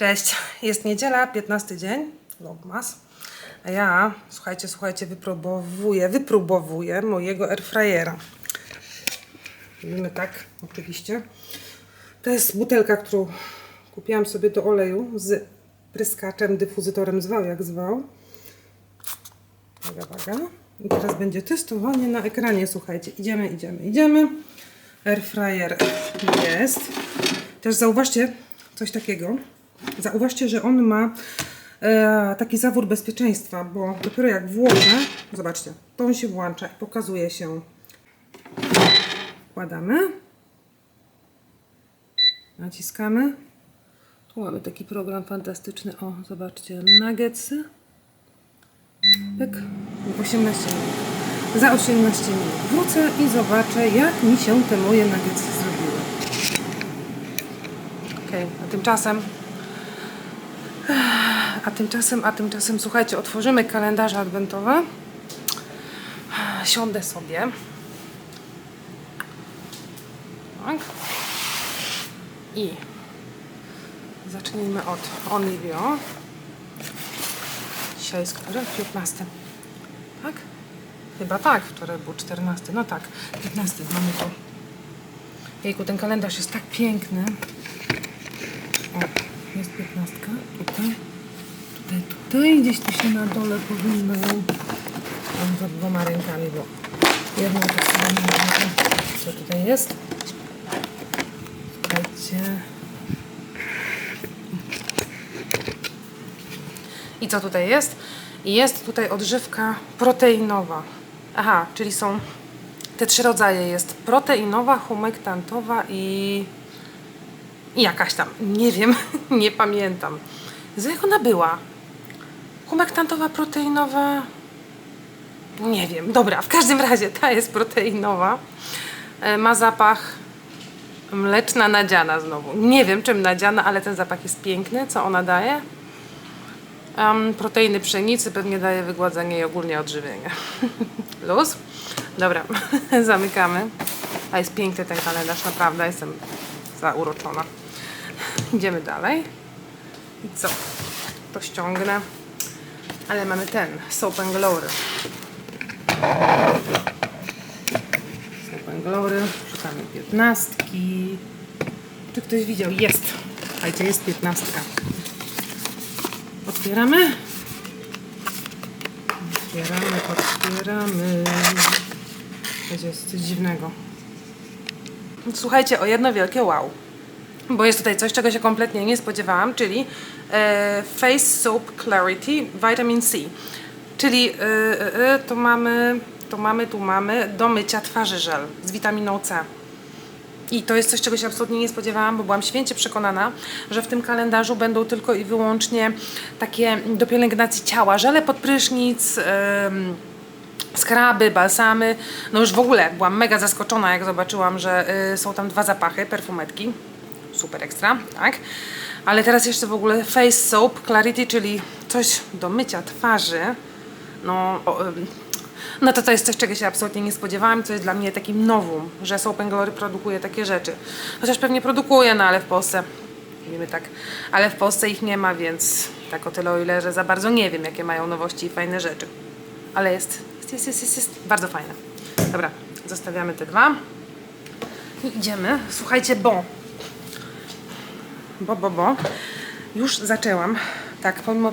Cześć, jest niedziela, 15 dzień, Vlogmas. A ja, słuchajcie, słuchajcie, wypróbowuję, wypróbowuję mojego airfryera. Robimy tak, oczywiście. To jest butelka, którą kupiłam sobie do oleju z pryskaczem, dyfuzytorem zwał jak zwał. Uwaga, uwaga. I teraz będzie testowanie na ekranie, słuchajcie. Idziemy, idziemy, idziemy. Airfryer jest. Też zauważcie coś takiego. Zauważcie, że on ma e, taki zawór bezpieczeństwa, bo dopiero jak włożę, zobaczcie, to on się włącza i pokazuje się. Wkładamy. Naciskamy. Tu mamy taki program fantastyczny. O, zobaczcie, nuggetsy. Pyk. 18 minut. Za 18 minut wrócę i zobaczę, jak mi się te moje nuggetsy zrobiły. Okej, a tymczasem a tymczasem, a tymczasem, słuchajcie, otworzymy kalendarze adwentowe. Siądę sobie. Tak. I zacznijmy od Onivio. Dzisiaj jest który? 15. Tak? Chyba tak, wczoraj był 14. No tak, 15 mamy to. Jejku, ten kalendarz jest tak piękny. O, jest 15. Tutaj. Tutaj, tutaj. Gdzieś tu się na dole powinno ją. Mam za dwoma rękami, bo jedną to sobie nie Co tutaj jest? Słuchajcie. I co tutaj jest? Jest tutaj odżywka proteinowa. Aha, czyli są te trzy rodzaje. Jest proteinowa, humektantowa i, jakaś tam. Nie wiem, nie pamiętam. Z jak ona była? Humektantowa, proteinowa. Nie wiem. Dobra, w każdym razie ta jest proteinowa. E, Ma zapach mleczna nadziana znowu. Nie wiem czym nadziana, ale ten zapach jest piękny. Co ona daje? Um, proteiny pszenicy pewnie daje wygładzenie i ogólnie odżywienie. Luz? Dobra, zamykamy. A jest piękny ten kalendarz, naprawdę jestem zauroczona. Idziemy dalej. I co? To ściągnę. Ale mamy ten, Soap and Glory. Soap and Glory. Szukamy piętnastki. Czy ktoś widział? Jest. Słuchajcie, jest piętnastka. Otwieramy. Otwieramy, otwieramy. Będzie jest coś dziwnego. Słuchajcie, o jedno wielkie wow. Bo jest tutaj coś, czego się kompletnie nie spodziewałam, czyli e, Face Soap Clarity Vitamin C. Czyli e, e, e, to mamy, to mamy, tu mamy do mycia twarzy żel z witaminą C. I to jest coś, czego się absolutnie nie spodziewałam, bo byłam święcie przekonana, że w tym kalendarzu będą tylko i wyłącznie takie do pielęgnacji ciała, żele pod prysznic, ym, skraby, balsamy. No już w ogóle byłam mega zaskoczona, jak zobaczyłam, że y, są tam dwa zapachy, perfumetki. Super ekstra, tak? Ale teraz jeszcze w ogóle face soap clarity, czyli coś do mycia twarzy. No, o, no to to jest coś, czego się absolutnie nie spodziewałam, co jest dla mnie takim nowum, że Soap Glory produkuje takie rzeczy. Chociaż pewnie produkuje, no ale w Polsce, wiemy tak, ale w Polsce ich nie ma, więc tak o tyle o ile, że za bardzo nie wiem, jakie mają nowości i fajne rzeczy. Ale jest, jest, jest, jest, jest, jest bardzo fajne. Dobra, zostawiamy te dwa i idziemy. Słuchajcie, bo, bo, bo, bo, już zaczęłam, tak, pomimo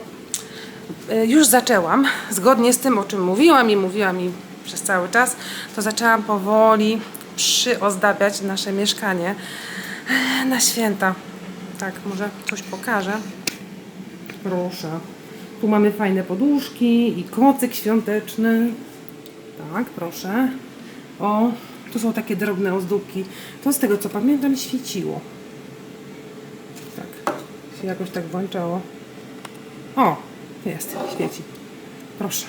E, już zaczęłam, zgodnie z tym, o czym mówiłam i mówiłam i przez cały czas, to zaczęłam powoli przyozdabiać nasze mieszkanie e, na święta. Tak, może coś pokażę. Proszę. Tu mamy fajne poduszki i kocyk świąteczny. Tak, proszę. O, tu są takie drobne ozdóbki. To z tego co pamiętam świeciło. Jakoś tak włączało. O, jest, świeci. Proszę.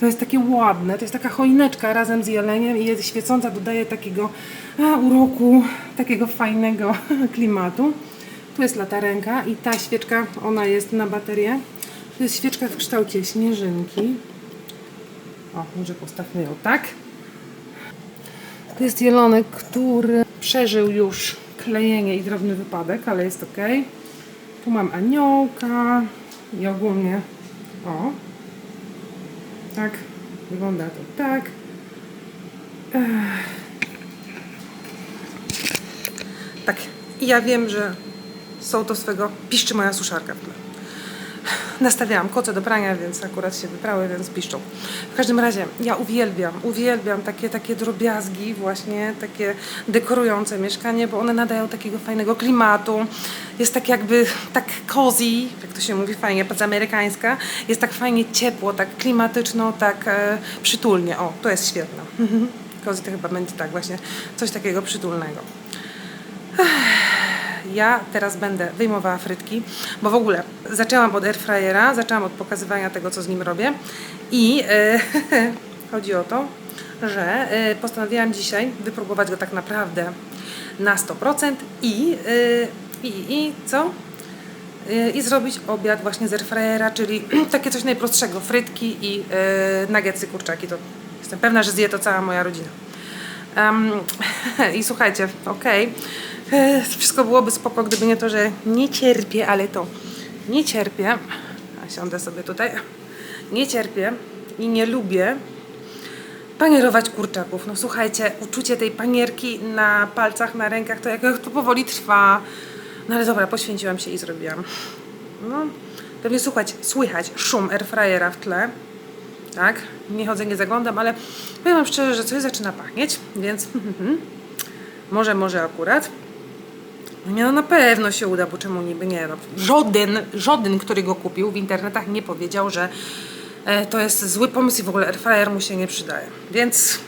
To jest takie ładne, to jest taka choineczka razem z jeleniem i jest świecąca, dodaje takiego a, uroku, takiego fajnego klimatu. Tu jest latarenka i ta świeczka, ona jest na baterię. To jest świeczka w kształcie śnieżynki. O, może postawmy ją tak. To jest jelonek, który przeżył już klejenie i drobny wypadek, ale jest ok. Tu mam aniołka i ogólnie, o, tak, wygląda to tak. Tak, i ja wiem, że są to swego, piszczy moja suszarka w tle. Nastawiałam koce do prania, więc akurat się wyprały, więc piszczą. W każdym razie, ja uwielbiam, uwielbiam takie, takie drobiazgi, właśnie takie dekorujące mieszkanie, bo one nadają takiego fajnego klimatu. Jest tak jakby, tak cozy, jak to się mówi fajnie, amerykańska. Jest tak fajnie ciepło, tak klimatyczno, tak e, przytulnie. O, to jest świetne. cozy to chyba będzie tak właśnie, coś takiego przytulnego. Ja teraz będę wyjmowała frytki, bo w ogóle zaczęłam od airfryera, zaczęłam od pokazywania tego, co z nim robię i e, chodzi o to, że e, postanowiłam dzisiaj wypróbować go tak naprawdę na 100% i, e, i, i co? I zrobić obiad właśnie z airfryera, czyli takie coś najprostszego, frytki i nuggetsy kurczaki. To jestem pewna, że zje to cała moja rodzina. Em, I słuchajcie, okej, e, wszystko byłoby spoko, gdyby nie to, że nie cierpię, ale to nie cierpię, siądę sobie tutaj, nie cierpię i nie lubię panierować kurczaków. No słuchajcie, uczucie tej panierki na palcach, na rękach, to jak to powoli trwa. No ale dobra, poświęciłam się i zrobiłam. No, pewnie słuchać, słychać szum airfryera w tle tak? Nie chodzę, nie zaglądam, ale powiem wam szczerze, że coś zaczyna pachnieć, więc może, może akurat. Nie, no na pewno się uda, bo czemu niby nie? No, żaden, żaden, który go kupił w internetach nie powiedział, że e, to jest zły pomysł i w ogóle airfryer mu się nie przydaje. Więc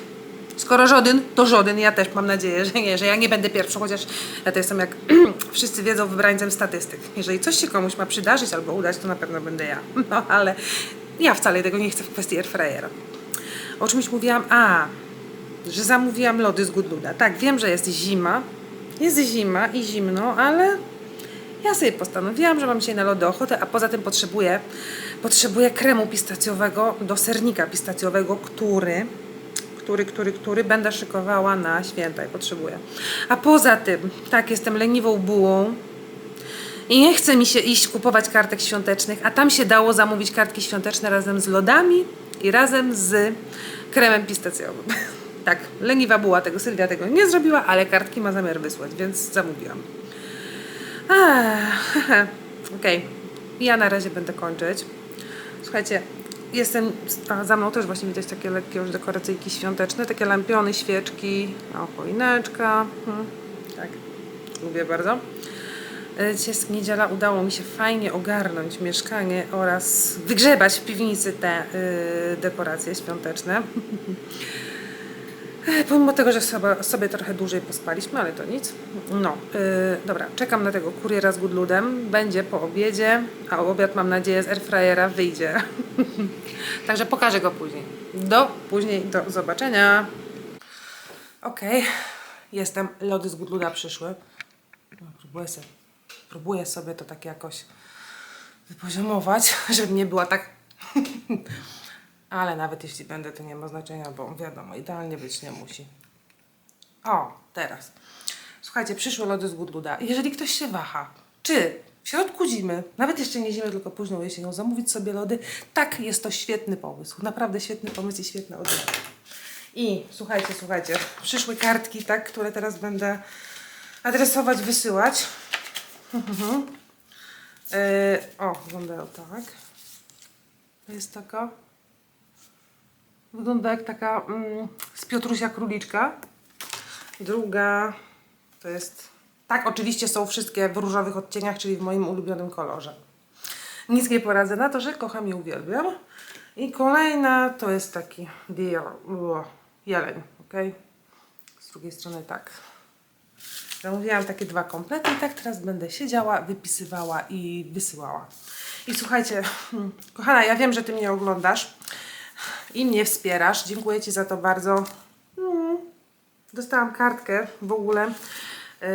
skoro żaden, to żaden. Ja też mam nadzieję, że nie, że ja nie będę pierwszą, chociaż ja to jestem, jak wszyscy wiedzą, wybrańcem statystyk. Jeżeli coś się komuś ma przydarzyć albo udać, to na pewno będę ja. No ale ja wcale tego nie chcę w kwestii airfryera. O czymś mówiłam? A, że zamówiłam lody z Goodluda. Tak, wiem, że jest zima. Jest zima i zimno, ale ja sobie postanowiłam, że mam dzisiaj na lody ochotę, a poza tym potrzebuję, potrzebuję kremu pistacjowego do sernika pistacjowego, który, który, który, który będę szykowała na święta i potrzebuję. A poza tym, tak, jestem leniwą bułą, i nie chce mi się iść kupować kartek świątecznych, a tam się dało zamówić kartki świąteczne razem z lodami i razem z kremem pistacjowym. tak, leniwa była tego, Sylwia tego nie zrobiła, ale kartki ma zamiar wysłać, więc zamówiłam. Okej, ja na razie będę kończyć. Słuchajcie, jestem, a za mną też właśnie widać takie lekkie już dekoracyjki świąteczne, takie lampiony, świeczki, o, choineczka, hmm, tak, lubię bardzo. E, Dzisiaj jest niedziela, udało mi się fajnie ogarnąć mieszkanie oraz wygrzebać w piwnicy te y, dekoracje świąteczne. E, Pomimo tego, że sobie, sobie trochę dłużej pospaliśmy, ale to nic. No, y, dobra, czekam na tego kuriera z Goodludem. Będzie po obiedzie, a obiad mam nadzieję z airfryera wyjdzie. Także pokażę go później. Do później, do zobaczenia. Okej, jestem. Lody z Goodluda przyszły. No, próbuję sobie, próbuję sobie to tak jakoś wypoziomować, żeby nie była tak. Ale nawet jeśli będę, to nie ma znaczenia, bo wiadomo, idealnie być nie musi. O, teraz. Słuchajcie, przyszły lody z Goodluda. Jeżeli ktoś się waha, czy w środku zimy, nawet jeszcze nie zimę, tylko późną jesienią, zamówić sobie lody, tak, jest to świetny pomysł. Naprawdę świetny pomysł i świetna odmiana. I słuchajcie, słuchajcie, przyszły kartki, tak, które teraz będę adresować, wysyłać. Yy, o, wyglądają tak. To jest taka. Wygląda jak taka mm, z Piotrusia Króliczka. Druga to jest. Tak, oczywiście są wszystkie w różowych odcieniach, czyli w moim ulubionym kolorze. Nic nie poradzę na to, że kocham i uwielbiam. I kolejna to jest taki uo, jeleń, ok? Z drugiej strony tak. Zamówiłam takie dwa komplety i tak teraz będę siedziała, wypisywała i wysyłała. I słuchajcie, hmm, kochana, ja wiem, że Ty mnie oglądasz i mnie wspierasz. Dziękuję Ci za to bardzo. Mm, Dostałam kartkę w ogóle. Yy,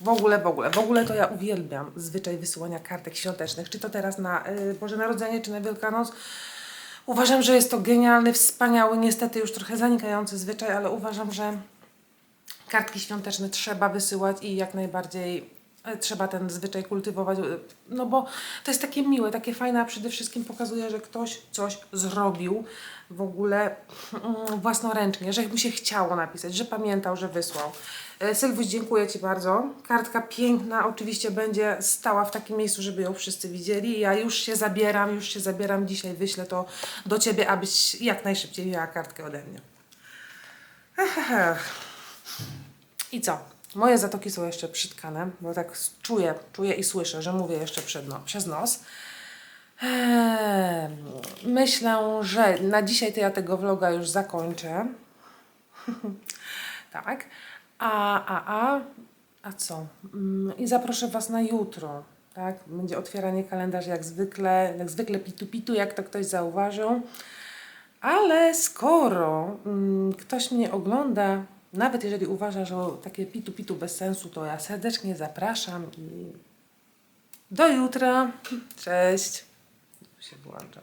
w ogóle, w ogóle, w ogóle to ja uwielbiam zwyczaj wysyłania kartek świątecznych. Czy to teraz na yy, Boże Narodzenie, czy na Wielkanoc. Uważam, że jest to genialny, wspaniały, niestety już trochę zanikający zwyczaj, ale uważam, że kartki świąteczne trzeba wysyłać i jak najbardziej trzeba ten zwyczaj kultywować, e, no bo to jest takie miłe, takie fajne, a przede wszystkim pokazuje, że ktoś coś zrobił w ogóle mm, własnoręcznie, że mu się chciało napisać, że pamiętał, że wysłał. E, Sylwuś, dziękuję Ci bardzo. Kartka piękna, oczywiście będzie stała w takim miejscu, żeby ją wszyscy widzieli. Ja już się zabieram, już się zabieram, dzisiaj wyślę to do Ciebie, abyś jak najszybciej miała kartkę ode mnie. Ech. I co? Moje zatoki są jeszcze przytkane, bo tak czuję, czuję i słyszę, że mówię jeszcze przed no, przez nos. Eee, myślę, że na dzisiaj to ja tego vloga już zakończę. tak. A, a, a, a co? Mm, I zaproszę Was na jutro. Tak? Będzie otwieranie kalendarza jak zwykle, jak zwykle pitu pitu, jak to ktoś zauważył. Ale skoro mm, ktoś mnie ogląda, nawet jeżeli uważa, że takie pitu pitu bez sensu, to ja serdecznie zapraszam i do jutra. Cześć. Tu się włącza.